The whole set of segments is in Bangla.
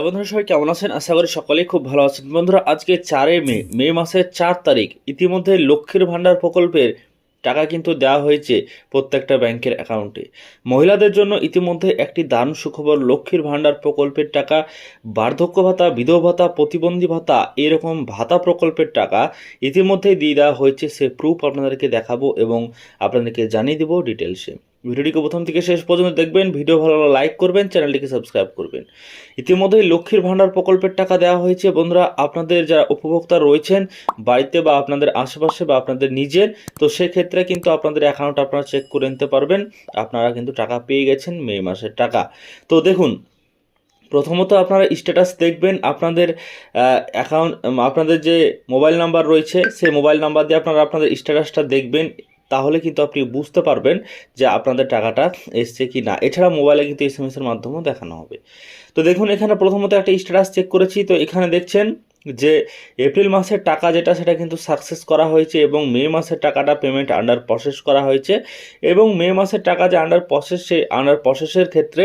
হ্যালো বন্ধুরা, সবাই কেমন আছেন? আশা করি সকলেই খুব ভালো আছেন। বন্ধুরা, আজকে চারে মে মে মাসের চার তারিখ। ইতিমধ্যে লক্ষ্মীর ভাণ্ডার প্রকল্পের টাকা কিন্তু দেওয়া হয়েছে প্রত্যেকটা ব্যাংকের অ্যাকাউন্টে। মহিলাদের জন্য ইতিমধ্যে একটি দারুণ সুখবর, লক্ষ্মীর ভাণ্ডার প্রকল্পের টাকা, বার্ধক্য ভাতা, বিধবা ভাতা, প্রতিবন্ধী ভাতা, এরকম ভাতা প্রকল্পের টাকা ইতিমধ্যেই দিয়ে দেওয়া হয়েছে। সে প্রুফ আপনাদেরকে দেখাবো এবং আপনাদেরকে জানিয়ে দেবো ডিটেলসে ভিডিওটিকে প্রথম থেকে শেষ পর্যন্ত দেখবেন, ভিডিও ভালো লাইক করবেন, চ্যানেলটিকে সাবস্ক্রাইব করবেন। ইতিমধ্যেই লক্ষ্মীর ভাণ্ডার প্রকল্পের টাকা দেওয়া হয়েছে। বন্ধুরা, আপনাদের যারা উপভোক্তা রয়েছেন, বাড়িতে বা আপনাদের আশেপাশে বা আপনাদের নিজের, তো সেক্ষেত্রে কিন্তু আপনাদের অ্যাকাউন্ট আপনারা চেক করে নিতে পারবেন। আপনারা কিন্তু টাকা পেয়ে গেছেন মে মাসের টাকা। তো দেখুন, প্রথমত আপনারা স্ট্যাটাস দেখবেন, আপনাদের অ্যাকাউন্ট আপনাদের যে মোবাইল নাম্বার রয়েছে, সেই মোবাইল নাম্বার দিয়ে আপনারা আপনাদের স্ট্যাটাসটা দেখবেন। তাহলে কিন্তু আপনি বুঝতে পারবেন যে আপনাদের টাকাটা এসছে কি না। এছাড়া মোবাইলে কিন্তু এস এম এসের মাধ্যমেও দেখানো হবে। তো দেখুন, এখানে প্রথমত একটা স্ট্যাটাস চেক করেছি। তো এখানে দেখছেন যে এপ্রিল মাসের টাকা যেটা, সেটা কিন্তু সাকসেস করা হয়েছে এবং মে মাসের টাকাটা পেমেন্ট আন্ডার প্রসেস করা হয়েছে। এবং মে মাসের টাকা যে আন্ডার প্রসেস সেই আন্ডার প্রসেসের ক্ষেত্রে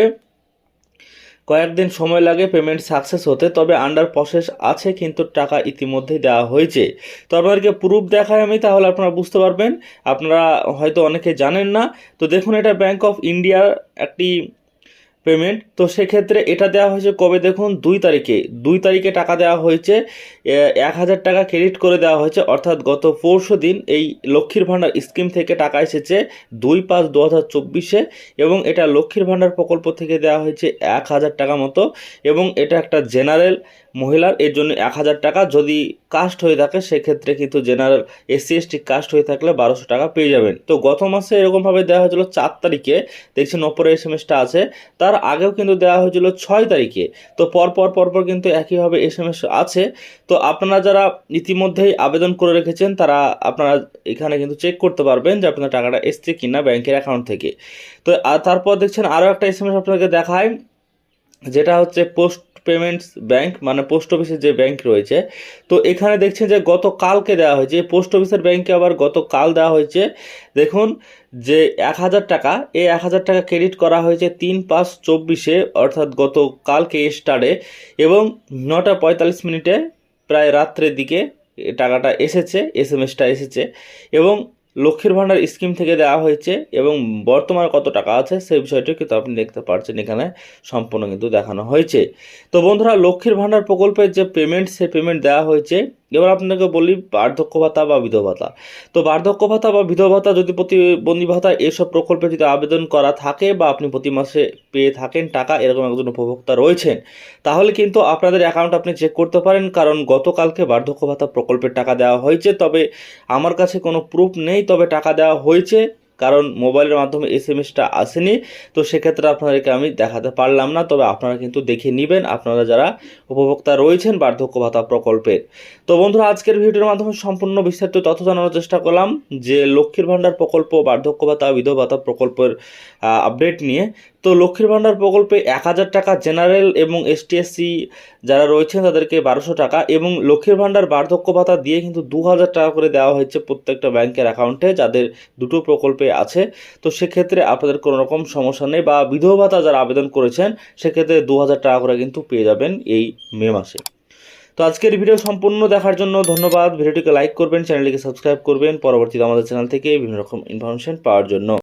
কয়েকদিন সময় লাগে পেমেন্ট সাকসেস হতে, তবে আন্ডার প্রসেস আছে কিন্তু টাকা ইতিমধ্যেই দেওয়া হয়েছে। তো আপনাদেরকে প্রুফ দেখায় আমি, তাহলে আপনারা বুঝতে পারবেন। আপনারা হয়তো অনেকে জানেন না। তো দেখুন, এটা ব্যাংক অফ ইন্ডিয়ার একটি পেমেন্ট তো সেক্ষেত্রে এটা দেওয়া হয়েছে কবে দেখুন? দুই তারিখে। দুই তারিখে টাকা দেওয়া হয়েছে এক হাজার টাকা ক্রেডিট করে দেওয়া হয়েছে। অর্থাৎ গত পরশু দিন এই লক্ষ্মীর ভাণ্ডার স্কিম থেকে টাকা এসেছে দুই পাঁচ দু হাজার চব্বিশে এবং এটা লক্ষ্মীর ভাণ্ডার প্রকল্প থেকে দেওয়া হয়েছে এক হাজার টাকা মতো এবং এটা একটা জেনারেল মহিলার, এর জন্য এক হাজার টাকা। যদি কাস্ট হয়ে থাকে, সেক্ষেত্রে কিন্তু জেনারেল এসসি এসটি কাস্ট হয়ে থাকলে বারোশো টাকা পেয়ে যাবেন। তো গত মাসে এরকমভাবে দেওয়া হয়েছিল চার তারিখে। দেখছেন ওপরে এস এম এসটা আছে। তার আগেও কিন্তু দেওয়া হয়েছিল ছয় তারিখে। তো পরপর পরপর পর পর কিন্তু একইভাবে এস এম এস আছে। তো আপনারা যারা ইতিমধ্যেই আবেদন করে রেখেছেন, তারা আপনারা এখানে কিন্তু চেক করতে পারবেন যে আপনার টাকাটা এসছে কিনা ব্যাংকের অ্যাকাউন্ট থেকে। তো তারপর দেখছেন আরও একটা এস এম এস আপনাকে দেখায়। যেটা হচ্ছে পোস্ট পেমেন্টস ব্যাংক মানে পোস্ট অফিসের যে ব্যাংক রয়েছে। তো এখানে দেখছেন যে গত কালকে দেওয়া হয়েছে পোস্ট অফিসের ব্যাংকে আবার গতকাল দেওয়া হয়েছে, দেখুন, যে এক হাজার টাকা, এই এক হাজার টাকা ক্রেডিট করা হয়েছে তিন পাঁচ চব্বিশে, অর্থাৎ গত কালকে স্টারে, এবং নটা পঁয়তাল্লিশ মিনিটে প্রায় রাত্রের দিকে টাকাটা এসেছে, এস এম এসটা এসেছে, এবং লক্ষ্মীর ভাণ্ডার স্কিম থেকে দেওয়া হয়েছে এবং বর্তমানে কত টাকা আছে সেই বিষয়টি কিন্তু আপনি দেখতে পারছেন এখানে সম্পূর্ণ কিন্তু দেখানো হয়েছে। তো বন্ধুরা, লক্ষ্মীর ভাণ্ডার প্রকল্পের যে পেমেন্ট সে পেমেন্ট দেওয়া হয়েছে এবার আপনাকে বলি বার্ধক্য ভাতা বা বিধবা ভাতা। তো বার্ধক্য ভাতা বা বিধবা ভাতা যদি প্রতিবন্ধী ভাতা এসব প্রকল্পে যদি আবেদন করা থাকে বা আপনি প্রতি মাসে পেয়ে থাকেন টাকা, এরকম একজন উপভোক্তা রয়েছেন, তাহলে কিন্তু আপনাদের অ্যাকাউন্ট আপনি চেক করতে পারেন। কারণ গতকালকে বার্ধক্য ভাতা প্রকল্পের টাকা দেওয়া হয়েছে, তবে আমার কাছে কোনো প্রুফ নেই, তবে টাকা দেওয়া হয়েছে। কারণ মোবাইলের মাধ্যমে এস এম এসটা আসেনি, তো সেক্ষেত্রে আপনাদেরকে আমি দেখাতে পারলাম না, তবে আপনারা কিন্তু দেখে নেবেন, আপনারা যারা উপভোক্তা রয়েছেন বার্ধক্য ভাতা প্রকল্পের। তো বন্ধুরা, আজকের ভিডিওর মাধ্যমে সম্পূর্ণ বিস্তারিত তথ্য জানানোর চেষ্টা করলাম, যে লক্ষ্মীর ভাণ্ডার প্রকল্প, বার্ধক্য ভাতা, বিধবা ভাতা প্রকল্পের আপডেট নিয়ে। তো লক্ষ্মীর ভাণ্ডার প্রকল্পে এক হাজার টাকা জেনারেল এবং এসটিএসসি যারা রয়েছেন তাদেরকে বারোশো টাকা এবং লক্ষ্মীর ভাণ্ডার বার্ধক্য ভাতা দিয়ে কিন্তু দু হাজার টাকা করে দেওয়া হয়েছে প্রত্যেকটা ব্যাংকের অ্যাকাউন্টে যাদের দুটো প্রকল্পে আছে। তো সেক্ষেত্রে আপনাদের কোনো রকম সমস্যা নেই বা বিধবা ভাতা যারা আবেদন করেছেন, সেক্ষেত্রে দু হাজার টাকা করে কিন্তু পেয়ে যাবেন এই মে মাসে। তো আজকের ভিডিও সম্পূর্ণ দেখার জন্য ধন্যবাদ। ভিডিওটিকে লাইক করবেন, চ্যানেলটিকে সাবস্ক্রাইব করবেন। পরবর্তীতে আমাদের চ্যানেল থেকে বিভিন্ন রকম ইনফরমেশন পাওয়ার জন্য।